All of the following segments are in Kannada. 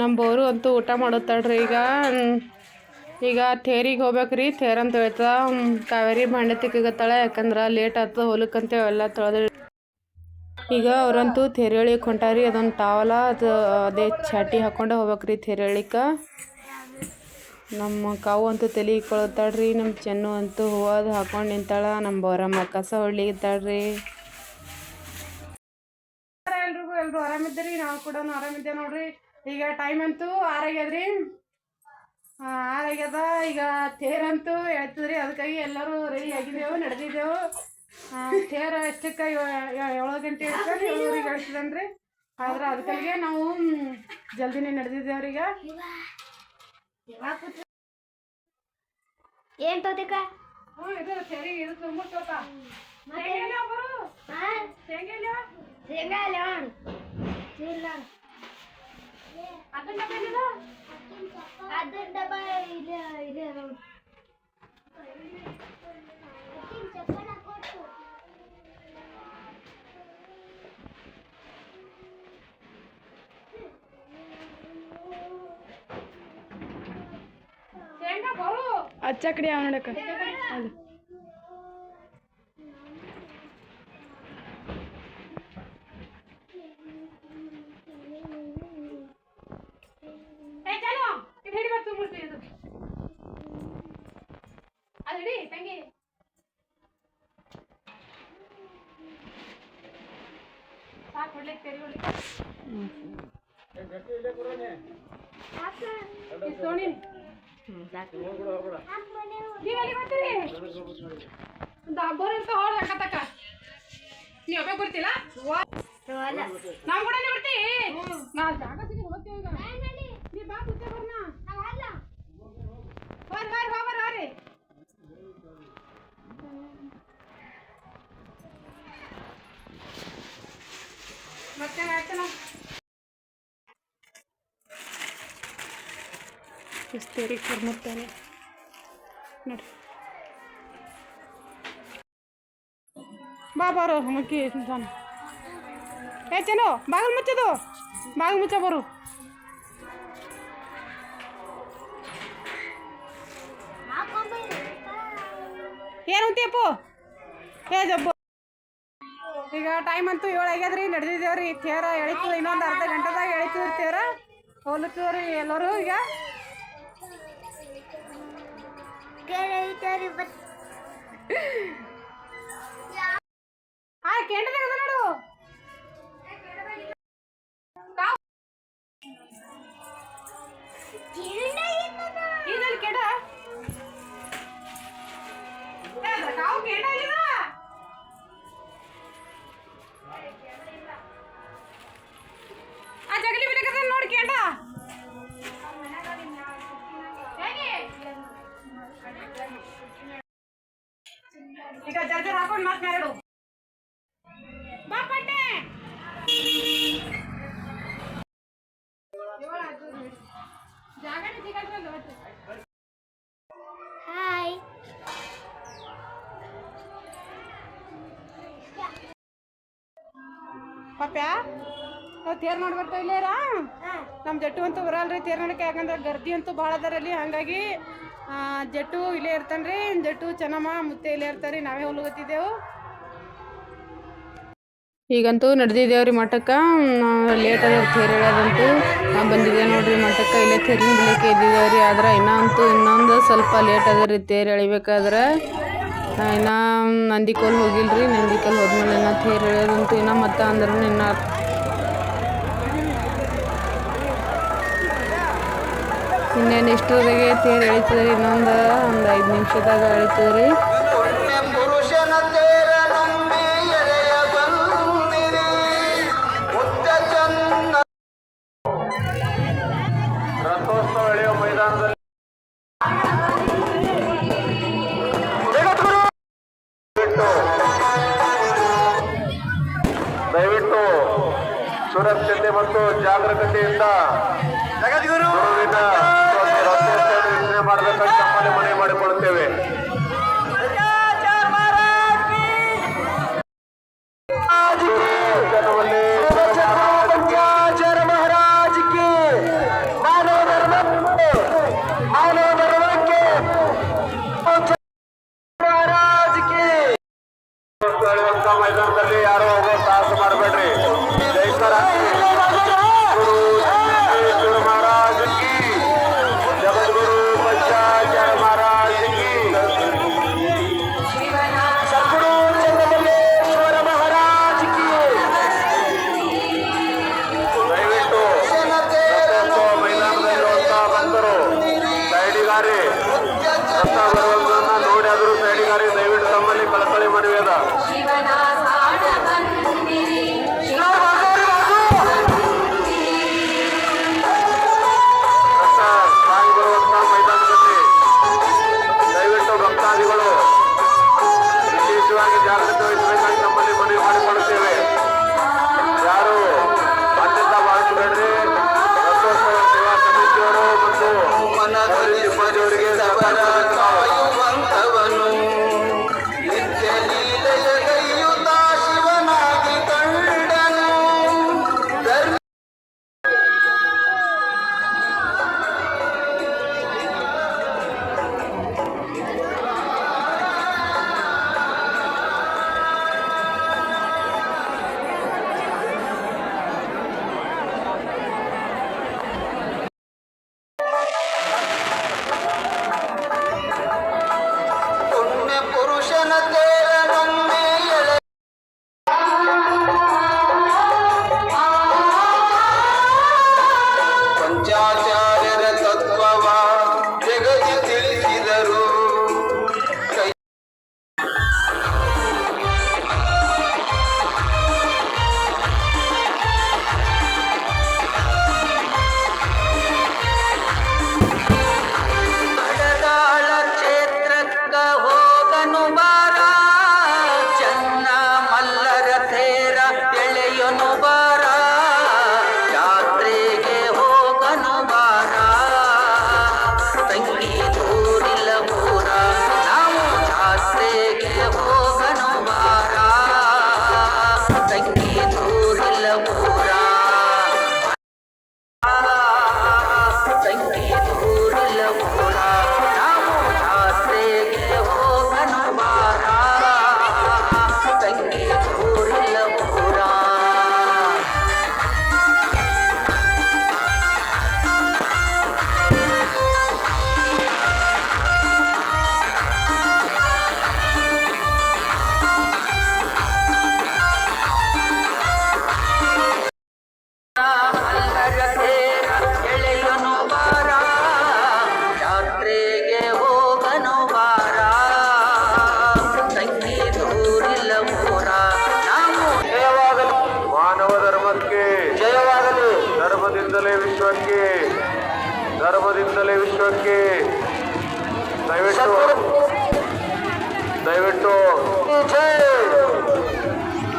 ನಮ್ಮ ಬೋರು ಅಂತೂ ಊಟ ಮಾಡುತ್ತಾಳ್ರಿ ಈಗ ಈಗ ಥೇರಿಗೆ ಹೋಗ್ಬೇಕ್ರಿ. ಥೇರ್ ಅಂತ ಹೇಳ್ತಾ ಕಾವೇರಿ ಭಾಂಡೆ ತಿಕ್ಕಗತ್ತಾಳ ಯಾಕಂದ್ರೆ ಲೇಟ್ ಆಯ್ತು ಹೊಲಕ್ಕಂತ ಎಲ್ಲ ತೊಳೆದು ಈಗ ಅವರಂತೂ ಥೇರೇಳಿಗೆ ಹೊಂಟಾರಿ ಅದೊಂದು ಟಾವಲ ಅದು, ಅದೇ ಚಾಟಿ ಹಾಕೊಂಡೆ ಹೋಗ್ಬೇಕ್ರಿ ಥೇರೇಳಿಕ್ಕೆ ನಮ್ಮ ಕಾವು ಅಂತೂ ತಲೆ ಇಕ್ಕೊಳತ್ತಾಳ್ರಿ ನಮ್ಮ ಚೆನ್ನು ಅಂತೂ ಹೂವದು ಹಾಕೊಂಡು ನಿಂತಾಳ. ನಮ್ಮ ಬೋರಮ್ಮ ಕಸ ಹೊಡ್ಲಿಗಿತ್ತಾಳ್ರಿ ಎಲ್ರಿಗೂ ಎಲ್ಲರೂ ಆರಾಮಿದ್ದೀರಿ? ನಾವು ಕೂಡ ಆರಾಮಿದ್ದೆ ನೋಡ್ರಿ. ಈಗ ಟೈಮ್ ಅಂತೂ ಆರಾಗ್ಯದ್ರಿ ಆರಾಗ್ಯದ ಈಗ ತೇರಂತೂ ಹೇಳ್ತದ್ರಿ ಅದಕ್ಕಾಗಿ ಎಲ್ಲರೂ ರೆಡಿ ಆಗಿದ್ದೇವು ನಡೆದಿದ್ದೆವು. ತೇರ ಎಷ್ಟಕ್ಕೆ ಏಳು ಗಂಟೆ ಇರ್ತದೆ ಹೇಳ್ತದನ್ರಿ ಆದ್ರೆ ಅದಕ್ಕಾಗಿ ನಾವು ಜಲ್ದಿನೇ ನಡೆದಿದ್ದೇವ್ರಿ ಈಗ. ಏನ್ ತೋತಿಕ? ಹ್ಞೂ ಇದು ಸರಿ ಇದು ತುಂಬ ತೋತ. ಶೇಂಗಾ ಇಲ್ಲ. ಅದನ್ನ ಡಬ್ಬ ಇದೆ ಇದೆ ನೋಡು ನೀವ್ ಒಬ್ಬ ಬರ್ತಿಲ್ಲ ನಾವ್ ಕೂಡ ಬರ್ತಿ ನಾ ಜಾಗ ಸಿಗಿ ಹೋಗ್ತೀವಿ ನೀ ಬಾ ಕೂತೆ ಬರ್ನ ಹೋರ್ ಹೋರ್ ಹೋಗ್ಬರ್ ಹೋರಿ ಮತ್ತೆ ಆಯ್ತನ ಎಷ್ಟೇರಿ ಕರ್ಮುತ್ತಾರೆ ನೋಡಿ. ಬಾ ಬಾರೋ ಮಕ್ಕಿ ತಾನ ಏ ಚಲೋ ಬಾಗಿಲು ಮುಚ್ಚದು. ಬಾಗಿಲು ಮುಚ್ಚ, ಬರು. ಏನು ಅಂತೀಯಪ್ಪು ಏ, ಜಬ್ಬು. ಈಗ ಟೈಮ್ ಅಂತೂ ಏಳು ಆಗ್ಯದ್ರಿ, ನಡೆದಿದ್ದೇವ್ರಿ. ತೇರ ಎಳಿತು, ಇನ್ನೊಂದು ಅರ್ಧ ಗಂಟೆದಾಗ ಎಳಿತೀವ್ರಿ ತೇರ ಹೋಗ್ಲತ್ತೀವ್ರಿ ಎಲ್ಲರೂ ಈಗ. ಆ ಕೇಂದ್ರದಾಗ ಹಾಯ್ ಪಾಪ್ಯ ನಾವು ತೇರ್ ನೋಡಿ ಬರ್ತಾ ಇಲ್ಲೇರಾ? ನಮ್ಮ ಜಟ್ಟು ಅಂತೂ ಬರಲ್ರಿ ತೇರ್ ನೋಡಕ್ಕೆ ಯಾಕಂದ್ರೆ ಗರ್ದಿ ಅಂತೂ ಭಾಳ ಅದರಲ್ಲಿ ಹಾಗಾಗಿ ಜಟ್ಟು ಇಲ್ಲೇ ಇರ್ತಾನ್ರಿ ಜಟ್ಟು ಚೆನ್ನಮ್ಮ ಮುತ್ತೆ ಇಲ್ಲೇ ಇರ್ತಾರ್ರಿ ನಾವೇ ಹೊಲಗತ್ತಿದ್ದೆವು ಈಗಂತೂ ನಡೆದಿದ್ದೇವ್ರಿ ಮಠಕ್ಕೆ. ಲೇಟ್ ಅದ ತೇರು ನಾವು ಬಂದಿದ್ದೆ ನೋಡ್ರಿ ಮಠಕ್ಕೆ. ಇಲ್ಲೇ ತೇರಿನ ಬಿಲಿಕ್ಕೆ ಇದ್ದಿದ್ದೇವ್ರಿ ಆದ್ರೆ ಇನ್ನೂ ಇನ್ನೊಂದು ಸ್ವಲ್ಪ ಲೇಟ್ ಅದ ರೀ ತೇರು ಎಳಿಬೇಕಾದ್ರೆ. ಇನ್ನೂ ನಂದಿಕೋಲ್ ಹೋಗಿಲ್ರಿ. ನಂದಿಕೋಲ್ ಹೋದ್ಮೇಲೆ ಇನ್ನೂ ತೇರು ಎಳೆಯೋದಂತೂ ಇನ್ನೂ ಮತ್ತೆ ಅಂದ್ರೆ ಇನ್ನ ಇನ್ನೇನು ಎಷ್ಟರದಾಗೆ ತೇರು ಎಳಿತದೆ ಇನ್ನೊಂದು ಒಂದು ಐದು ನಿಮಿಷದಾಗ ಎಳಿತದ್ರಿ. ಪುಣ್ಯ পারবে no ದಯವಿಟ್ಟು ದಯವಿಟ್ಟು.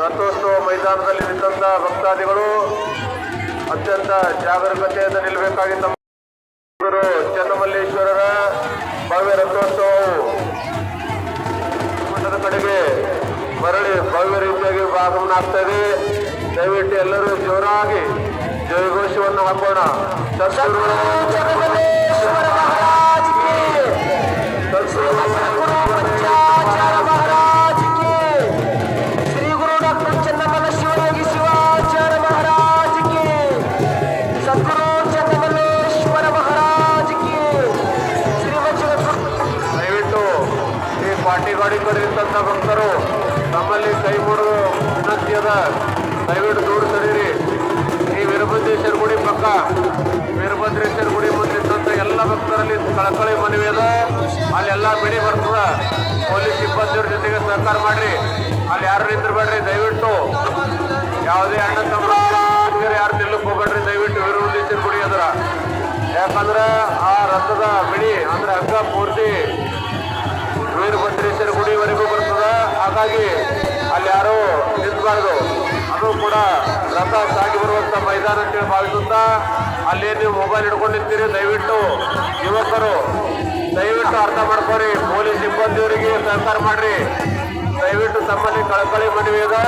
ರಥೋತ್ಸವ ಮೈದಾನದಲ್ಲಿ ನಿಂತ ಭಕ್ತಾದಿಗಳು, ಅತ್ಯಂತ ಜಾಗರೂಕತೆಯಿಂದ ನಿಲ್ಲಬೇಕಾಗಿ ತಮ್ಮ ಚನ್ನಮಲ್ಲೇಶ್ವರರ ಭವ್ಯ ರಥೋತ್ಸವವು ಮಠದ ಕಡೆಗೆ ಮರಳಿ ಭವ್ಯ ರೀತಿಯಾಗಿ ಆಗಮನ ಇದೆ. ದಯವಿಟ್ಟು ಎಲ್ಲರೂ ಜೋರಾಗಿ ಜಯಘೋಷವನ್ನು ಹಾಕೋಣ. ಅಲ್ಲೆಲ್ಲ ಬಿಡಿ ಬರ್ತದ. ಪೊಲೀಸ್ ಸಿಬ್ಬಂದಿಯವ್ರ ಜೊತೆಗೆ ಸಹಕಾರ ಮಾಡ್ರಿ. ಅಲ್ಲಿ ಯಾರು ನಿಂತಿರ್ಬೇಡ್ರಿ, ದಯವಿಟ್ಟು. ಯಾವುದೇ ಅಣ್ಣ ತಮ್ಮ ಯಾರು ನಿಲ್ಲಕ್ಕೆ ಹೋಗ್ಬೇಡ್ರಿ, ದಯವಿಟ್ಟು ಇವರು ನಿಂತಿರ್ಬಿಡಿ ಅದರ. ಯಾಕಂದ್ರೆ ಆ ರಥದ ಬಿಡಿ, ಅಂದ್ರೆ ಹಗ್ಗ ಪೂರ್ತಿ ವೀರಭದ್ರೇಶ್ವರ ಗುಡಿವರೆಗೂ ಬರ್ತದ. ಹಾಗಾಗಿ ಅಲ್ಲಿ ಯಾರು ನಿಂತಬಾರ್ದು ಅದು ಕೂಡ ರಥ ಸಾಗಿ ಬರುವಂತ ಮೈದಾನ ಅಂತೇಳಿ ಭಾವಿಸುತ್ತಾ, ಅಲ್ಲೇ ನೀವು ಮೊಬೈಲ್ ಹಿಡ್ಕೊಂಡಿರ್ತೀರಿ ದಯವಿಟ್ಟು ಯುವಕರು ದಯವಿಟ್ಟು ಅರ್ಥ ಮಾಡ್ಕೊರಿ. ಪೊಲೀಸ್ ಸಿಬ್ಬಂದಿಯವರಿಗೆ ಸಹಕಾರ ಮಾಡ್ರಿ. ದಯವಿಟ್ಟು ತಮ್ಮಲ್ಲಿ ಕಳಕಳಿ ಮನವಿ ಇದೆ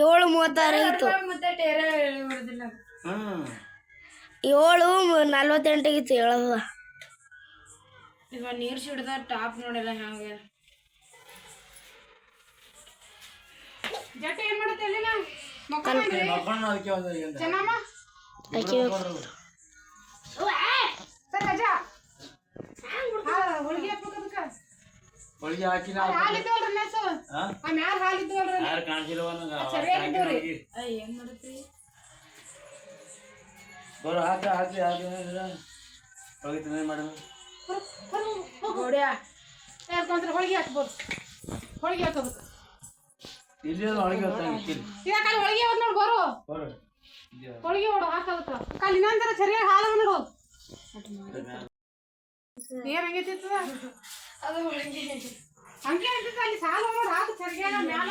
ಏಳು ಮೂವತ್ತಾರು ಇತ್ತು ಏಳು ನಲ್ವತ್ತೆಂಟಿಗಿತ್ತು ಹೇಳೋದು ಈಗ ನೀರ್ ಸಿಡ್ದ ಟಾಪ್ ನೋಡಿಲ್ಲ ಹಂಗೆ. ಏನ್ ಮಾಡುತ್ತೆ ಅಲ್ಲಿನ? ಚೆನ್ನಮ್ಮ? ಸರ್ ಹಾಕಿನ ಆ? ಮ್ಯಾಲ ಹಾಲು ಇದ್ದವಲ್ರಿ ಯಾರು ಕಾಣಿಸಿಲ್ವ ಸರಿಯಾಗಿದ್ದವ್ರಿ ಏನ್ ಮಾಡುತ್ತಿ? ಬರೋ ಹಾಕಿ ಹಾಕಿ ಹಾಕಿ ಹೋಗಿತ್ತು ಮಾಡೋದು? ನೋಡ್ಯಾ ಯಾಕಂದ್ರೆ ಹೋಳಿಗೆ ಹಾಕ್ಬೋದು. ಹೋಳಿಗೆ ಹಾಕೋಬೇಕು ಇಲ್ಲಿ ಹೋಳಿಗೆ ಅಲ್ಲಿ ಹೋಳಿಗೆ ಹೋದ್ ನೋಡಿ ಬರು. ಹೋಳಿಗೆ ಹೊಡು ಹಾಕೋದಕ್ಕ ಕಾಲ್ ಇನ್ನೊಂದರ ಸರಿಯಾಗಿ ಹಾಲು ನೋಡು. ಏನ್ ಹಂಗೈತಿ ಅದು ಹೋಳಿಗೆ. ಹಂಗೆ ಅಂತ ಅಲ್ಲಿ ಸಾಲ ನೋಡು ಹಾಕು ಸರಿಯಾಗ ಮ್ಯಾಲ.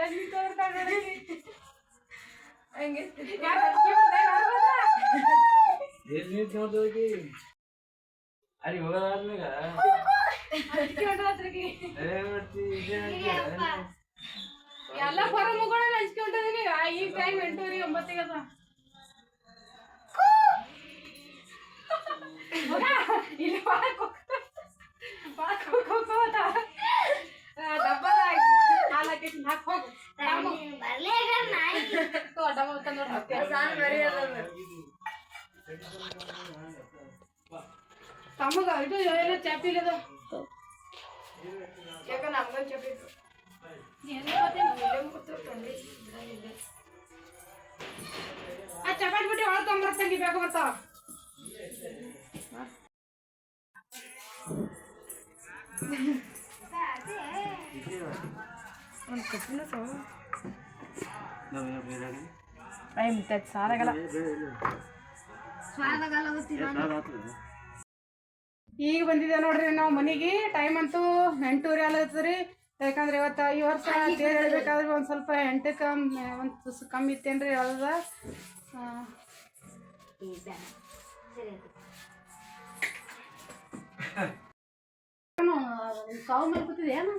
ಎಲ್ಲಿ ತೋರ್ತಾಳ್. ಹಂಗೆ? ಎಲ್ಲಿ ನಿಂತು ನೋಡ್ದೋಗಿ ಅಲ್ಲಿ ಹೋಗೋದಾದ್ಮೇಗ ಎಲ್ಲ ಹೊರ ಮುಗೋಣ ಹಂಚ್ಕೊಂಡಿದೀನಿ ಈ ಟೈಮ್ ಎಂಟೂವರೆ ಒಂಬತ್ತಿಗೆ ಅದ ಮಗ, ಇಲ್ಲಿ ಒಳಗ್ ಹೋಗ್ತಾ- ಒಳಗ್ ಹೋಗ್ ಹೋಗ್ ಹೋದ. ಆ, ಡಬ್ಬದ ಹಾಲ್ ಹಾಕಿಸಿ ಹಾಕ್ ಹೋಗು. ತಗೋ. ತಗೋ, ಡಬ್ಬ ತಂದ್ ನೋಡು ಮತ್ತೆ. ತಮ್ಮಗ ಇದು ಏನೋ ಚಾಪಿ ಇಲ್ಲದ ಯಾಕ ನಮ್ಗೊಂದ್ ಚಾಪಿ ಇತ್ತು. ಏನೋ ಗೊತ್ತಿಲ್ಲ, ಇಲ್ಲೇ ಕೂತಿರ್ತಾನೆ. ಆ ಚಪಾತಿ ಬಿಟ್ಟು ಈಗ ಬಂದಿದೆ ನೋಡ್ರಿ ನಾವು ಮನೆಗೆ. ಟೈಮ್ ಅಂತೂ ಎಂಟೂವರೆ ರೀ. ಯಾಕಂದ್ರೆ ಇವತ್ತು ಈ ವರ್ಷ ತೇರ್ ಹೇಳ್ಬೇಕಾದ್ರೆ ಒಂದು ಸ್ವಲ್ಪ ಎಂಟಕ್ಕೆ ಒಂದು ತುಸು ಕಮ್ಮಿ ಇತ್ತೇನ್ರಿ ಹೇಳದ. ಕಾವು ಮೇಲೆ ಕೂತಿದೆ ಏನು